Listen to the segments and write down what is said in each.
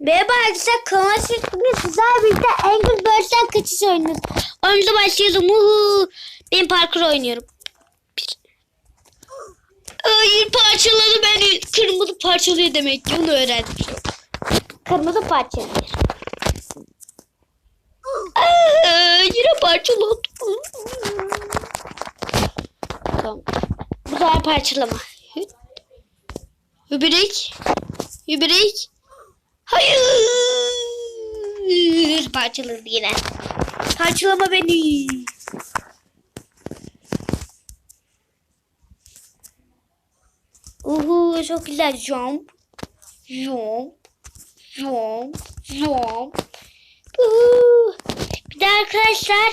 Merhaba arkadaşlar Kıvaçlık bugün sizlerle birlikte Angry Birds'ten kaçış oynuyoruz. Oyunumuza başlayalım. Uhu. Ben parkur oynuyorum. Hayır parçaladı beni. Kırmızı parçalıyor demek ki onu öğrendim. Kırmızı parçalıyor. Yine parçaladı. Tamam. Bu sefer parçalama. Hübrik. Hübrik. Hayır. Parçaladı yine. Parçalama beni. Uhu çok güzel. Jump. Jump. Jump. Jump. Uhu. Bir de arkadaşlar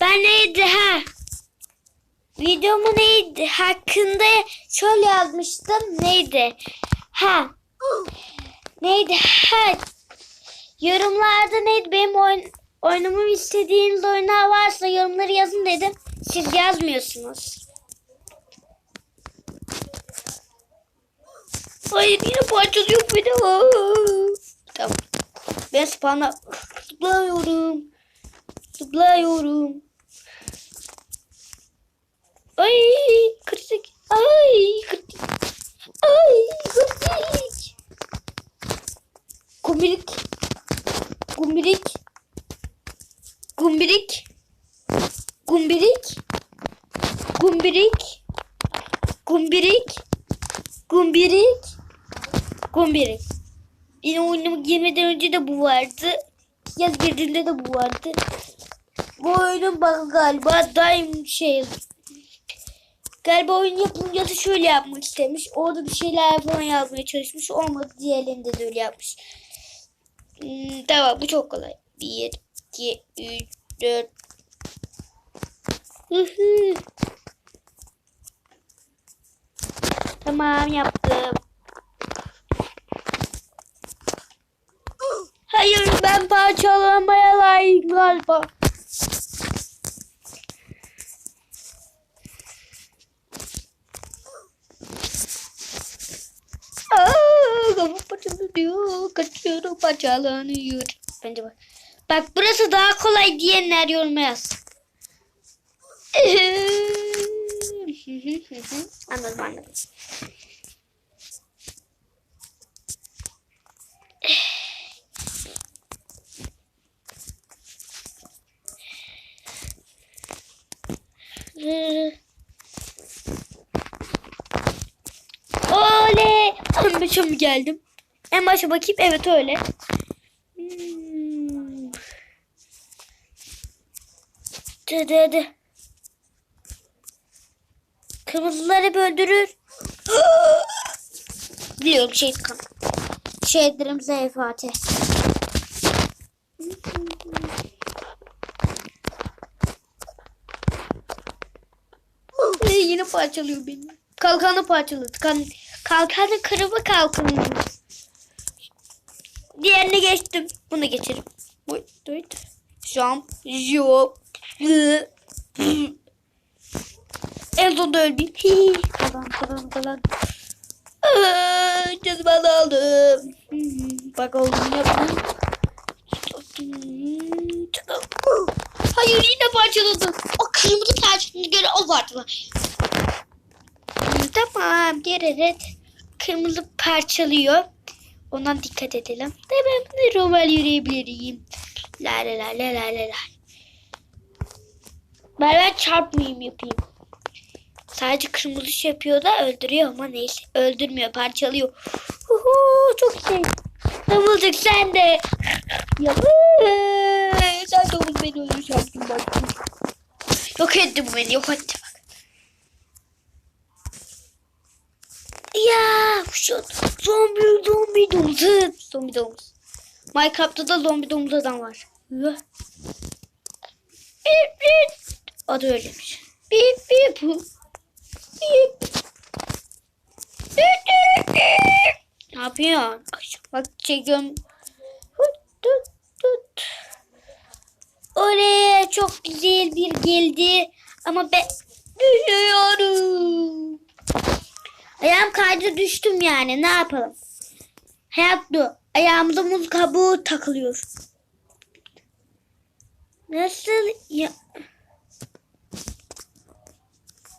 ben neydi ha? Videomu neydi hakkında şöyle yazmıştım. Neydi? Ha. Neydi? Ha. Yorumlarda neydi? Benim oyun, oynamamı istediğiniz oyunlar varsa yorumları yazın dedim. Siz yazmıyorsunuz. Hayır yine parçalıyor beni. Tamam. Ben spawn'a zıplıyorum. Zıplıyorum. Ay kritik. Ay kritik. Ay kritik. Kumbirik. Kumbirik. Gumbirik. Gumbirik. Gumbirik. Gumbirik. Gumbirik. Gumbirik. Benim oyunuma girmeden önce de bu vardı. Yaz girdiğinde de bu vardı. Bu oyunun bak galiba daim şey Galiba oyun yapımcısı şöyle yapmak istemiş. Orada bir şeyler falan yazmaya çalışmış. Olmadı diğerlerinde de öyle yapmış. Hmm, tamam bu çok kolay. 1, 2, 3, 4. Hıhı. Tamam yaptım. Hayır ben parçalamaya layık galiba. Aa, kafam parçalanıyor. Kaçıyorum parçalanıyor. Bence bak. Bak burası daha kolay diyenler yoruma yaz. anladım anladım. Oley! En başa geldim? En başa bakayım. Evet öyle. Hmm. Hadi hadi. Kırmızıları hep öldürür. Biliyorum şey kan. Şey ederim Zey Fatih. Yine parçalıyor beni. Kalkanı parçaladı. Kan, kalkanı kırımı kalkanı. Diğerine geçtim. Bunu geçerim. Wait, wait. Jump. Jump. en sonunda ölmeyeyim. Kazan kazan. Aa, canım aldım. Bak olduğunu yaptım. Hayır yine parçaladı. O kırmızı parçasını göre o parçaladı. Tamam. Geri red. Kırmızı parçalıyor. Ondan dikkat edelim. Tamam. Normal yürüyebilirim. La la la la la la la. Ben, ben çarpmayayım yapayım. Sadece kırmızı şey yapıyor da öldürüyor ama neyse. Öldürmüyor parçalıyor. Uhu, çok şey. Davulcuk sen de. Ya, Ee, sen de beni öldürecektin bak. yok etti bu beni yok etti bak. Ya şu zombi zombi domuzu. Zombi domuz. Minecraft'ta da zombi domuz adam var. Bip bip. Adı öyleymiş. Bip bip. Bip. Ne yapıyorsun? Bak çekiyorum. Hut, tut, tut. Oraya çok güzel bir geldi. Ama ben düşüyorum. Ayağım kaydı düştüm yani. Ne yapalım? Hayat bu. Ayağımıza muz kabuğu takılıyor. Nasıl ya?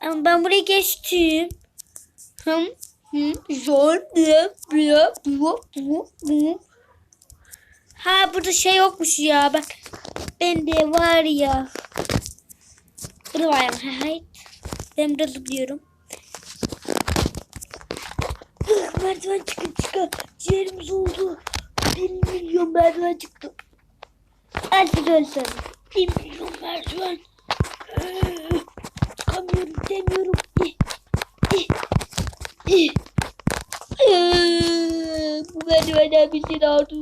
Ama ben buraya geçtim. Hım, hım, zor, bla, bla, bla, bla, bla. Ha burada şey yokmuş ya bak. Bende var ya. Burada var ya. Ben burada zıplıyorum. Merdiven çıkın çıkın. Ciğerimiz oldu. Bir milyon merdiven çıktı. Hadi dönsün. Bir milyon merdiven. Ee, Çıkamıyorum demiyorum. İh. Ee, Bu merdivenden bir şey aldı.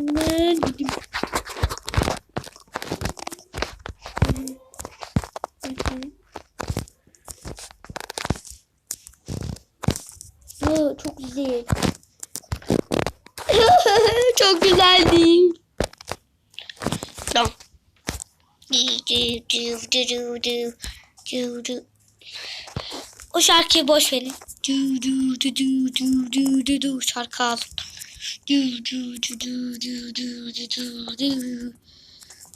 Ben gideyim. Aa, çok güzel. çok güzel değil. Tamam. Du, du, du, du, du, du, du. O şarkıyı boş verin. Du, du, du, du, du, du, du, du. Şarkı aldım. Du, du, du, du, du, du, du, du, du.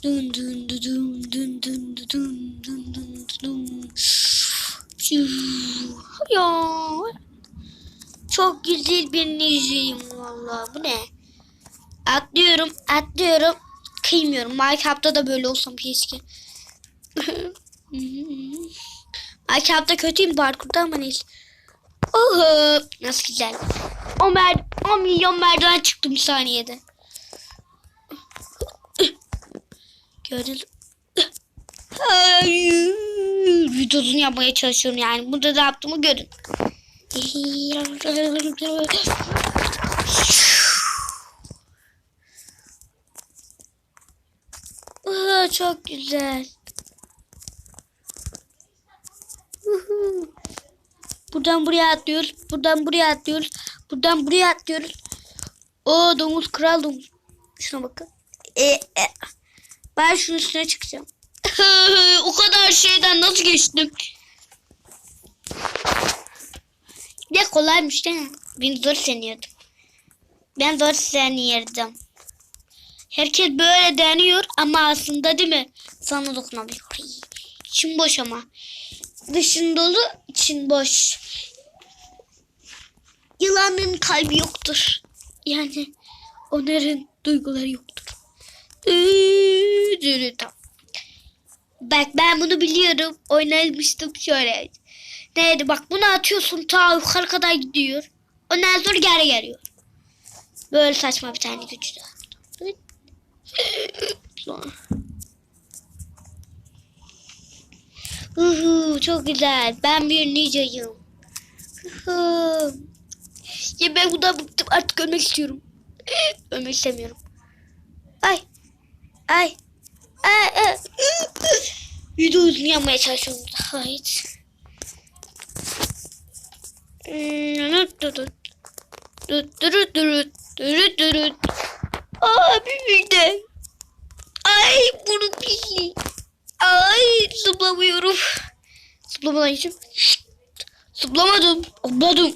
Dun dun dun dun dun dun dun dun dun dun. Ya. Çok güzel bir ninjayım valla. Bu ne? Atlıyorum, atlıyorum. Kıymıyorum. Minecraft'ta da böyle olsam keşke. Minecraft'ta kötüyüm parkurda ama neyse. Oho, nasıl güzel. O, mer 10 milyon merdiven çıktım saniyede. Gördünüz mü? Hayır. Videosunu yapmaya çalışıyorum yani. Burada da yaptığımı görün. Aa, çok güzel. Buradan buraya atlıyoruz. Buradan buraya atlıyoruz. Buradan buraya atlıyoruz. O domuz kral domuz. Şuna bakın. E, e. Ben şunun üstüne çıkacağım. o kadar şeyden nasıl geçtim? Ne kolaymış değil mi? Ben zor sanıyordum. Ben zor sanıyordum. Herkes böyle deniyor ama aslında değil mi? Sana dokunabiliyor. İçin boş ama. Dışın dolu, için boş. Yılanın kalbi yoktur. Yani onların duyguları yoktur. Tam. Bak ben bunu biliyorum. Oynamıştım şöyle. Neydi bak bunu atıyorsun ta yukarı kadar gidiyor. Ondan sonra geri geliyor. Böyle saçma bir tane. Sonra. Uhu, çok güzel. Ben bir ninjayım. Uhu. Ya ben bundan bıktım. Artık ölmek istiyorum. Ölmek istemiyorum. Ay. Ay. Ay. ay. Video uzun yapmaya çalışıyorum. Hayır. Abi de. Ay bunu pislik. Ay zıplamıyorum. Zıplamayacağım. Zıplamadım. Hopladım.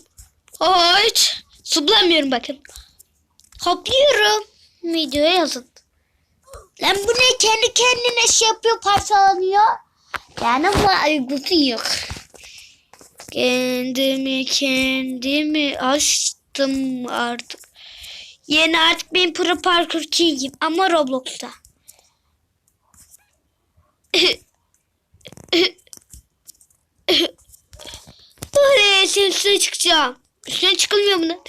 Hayır. Zıplamıyorum bakın. Hopluyorum. Videoya yazın. Lan bu ne kendi kendine şey yapıyor parçalanıyor. Yani ama aygıtı yok. Kendimi kendimi açtım artık. Yeni artık ben pro parkur king'im ama Roblox'ta. Oraya senin üstüne çıkacağım. Üstüne çıkılmıyor mu?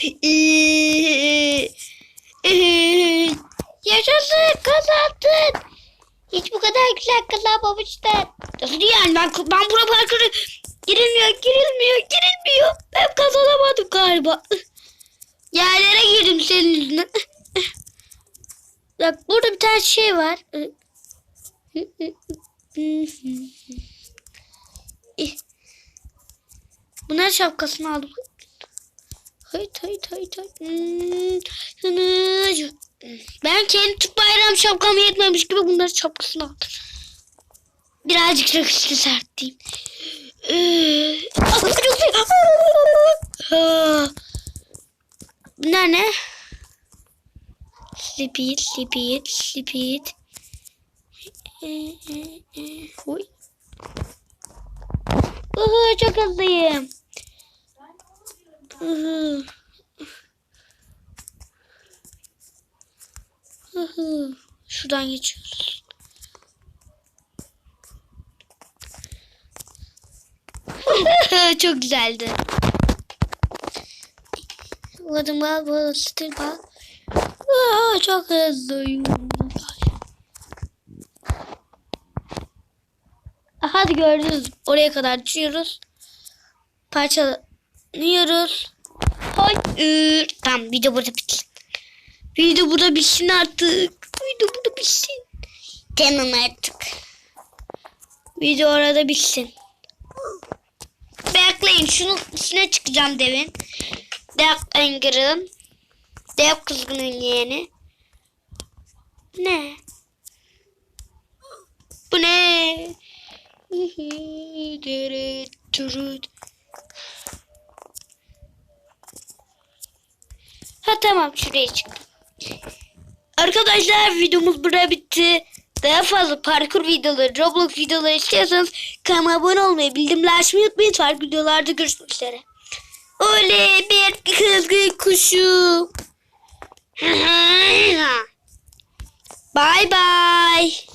Yaşasın kazandın. Hiç bu kadar güzel kazanmamıştın. Nasıl yani ben, ben bura parkuru girilmiyor girilmiyor girilmiyor. Ben kazanamadım galiba. Yerlere girdim senin yüzünden. Bak burada bir tane şey var. Bunlar şapkasını aldım. Hayt hayt hayt hayt. Ben kendi Türk bayram şapkam yetmemiş gibi bunları şapkasına aldım. Birazcık rakışlı serteyim. Ee, Bunlar ne? Ee, e, e, Oy. Uhu, çok hızlıyım. Uhu. Uhu. Şuradan geçiyoruz. çok güzeldi. Vurdum bal bal stil bal. Aa, çok hızlıyım. Hadi gördünüz. Oraya kadar düşüyoruz. Parçalanıyoruz. Hayır. Tamam video burada bitsin. Video burada bitsin artık. Video burada bitsin. Tamam artık. Video orada bitsin. Bekleyin şunun üstüne çıkacağım devin. Dev Anger'ın. Dev kızgının yeğeni. Ne? Bu ne? Ha tamam şuraya çıktım. Arkadaşlar videomuz burada bitti. Daha fazla parkur videoları, Roblox videoları istiyorsanız kanalıma abone olmayı, bildirimleri açmayı unutmayın. Farklı videolarda görüşmek üzere. Oley bir kızgın kuşu. bye bye.